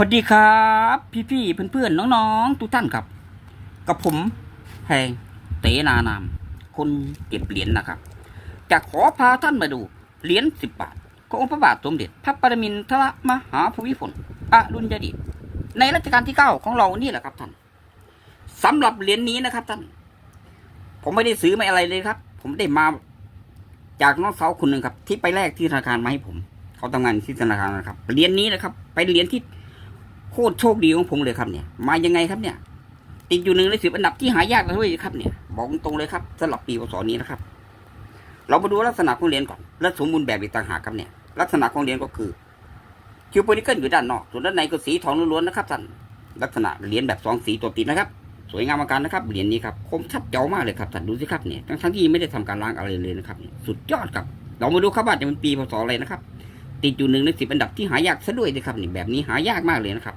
สวัสดีครับ พี่ๆเพื่อนๆน้องๆทุกท่านครับ กับผมแพงเตนานาม คนเก็บเหรียญนะครับ จะขอพาท่านมาดูเหรียญสิบบาทขององค์พระบาทสมเด็จพระปรมินทรมหาภูมิพลอดุลยเดชในรัชกาลที่เก้าของเรานี่แหละครับท่านสำหรับเหรียญนี้นะครับท่าน ผมไม่ได้ซื้อไม่อะไรเลยครับ ผมได้มาจากน้องสาวคนหนึ่งครับ ที่ไปแลกที่ธนาคารมาให้ผม เขาทำงานที่ธนาคารนะครับเหรียญนี้นะครับเป็นเหรียญที่ โคตรโชคดีของผมเลยครับเนี่ย มายังไงครับเนี่ย ติดอยู่หนึ่งในสิบอันดับที่หายากเลยครับเนี่ย บอกตรงเลยครับสำหรับปีพศนี้นะครับ เรามาดูลักษณะของเหรียญก่อน และสมบูรณ์แบบอีกต่างหากครับเนี่ย ลักษณะของเหรียญก็คือคิวโพลิเกิลอยู่ด้านนอก ส่วนด้านในก็สีทองล้วนๆนะครับท่าน ลักษณะเหรียญแบบสองสีตัวติดนะครับ สวยงามมาการนะครับ เหรียญนี้ครับ คมชัดเจ๋วมากเลยครับท่าน ดูสิครับเนี่ย ทั้งๆที่ไม่ได้ทำการล้างอะไรเลยนะครับ สุดยอดครับ เรามาดูครับว่าจะเป็นปีพศอะไรนะครับ ติดอยู่หนึ่งในสิบอันดับที่หายากซะด้วยนะครับนี่แบบนี้หายากมากเลยนะครับ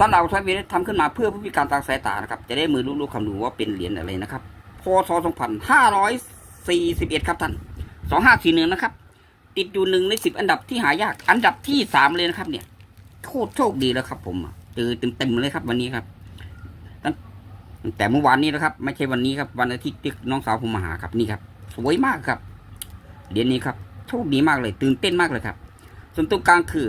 สำหรับทวีทำขึ้นมาเพื่อผู้พิการทางสายตานะครับ จะได้มือรู้ๆคำดูว่าเป็นเหรียญอะไรนะครับ พศ 2541 ครับท่าน 2541 นะครับ ติดอยู่หนึ่งในสิบอันดับที่หายาก อันดับที่สามเลยนะครับ เนี่ยโคตรโชคดีแล้วครับ ผมเจอเต็มๆเลยครับวันนี้ครับตั้งตั้งแต่เมื่อวานนี้นะครับ ไม่ใช่วันนี้ครับ วันอาทิตย์ที่น้องสาวผมมาหาครับนี่ครับ สวยมากครับเหรียญนี้ครับโชคดีมากเลย ตื่นเต้นมากเลยครับ ส่วนตรงกลางคือ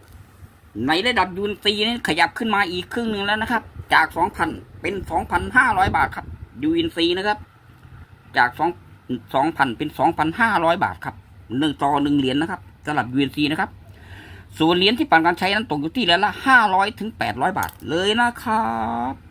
ในระดับยูนซีนี่ขยับขึ้นมาอีกครึ่งหนึ่งแล้วนะครับ จากสองพันเป็นสองพันห้าร้อยบาทครับยูนซีนะครับ จากสองสองพันเป็นสองพันห้าร้อยบาทครับหนึ่งต่อหนึ่งเหรียญนะครับสำหรับยูนซีนะครับ ส่วนเหรียญที่ผ่านการใช้นั้นตกอยู่ที่เหรียญละห้าร้อยถึงแปดร้อยบาทเลยนะครับ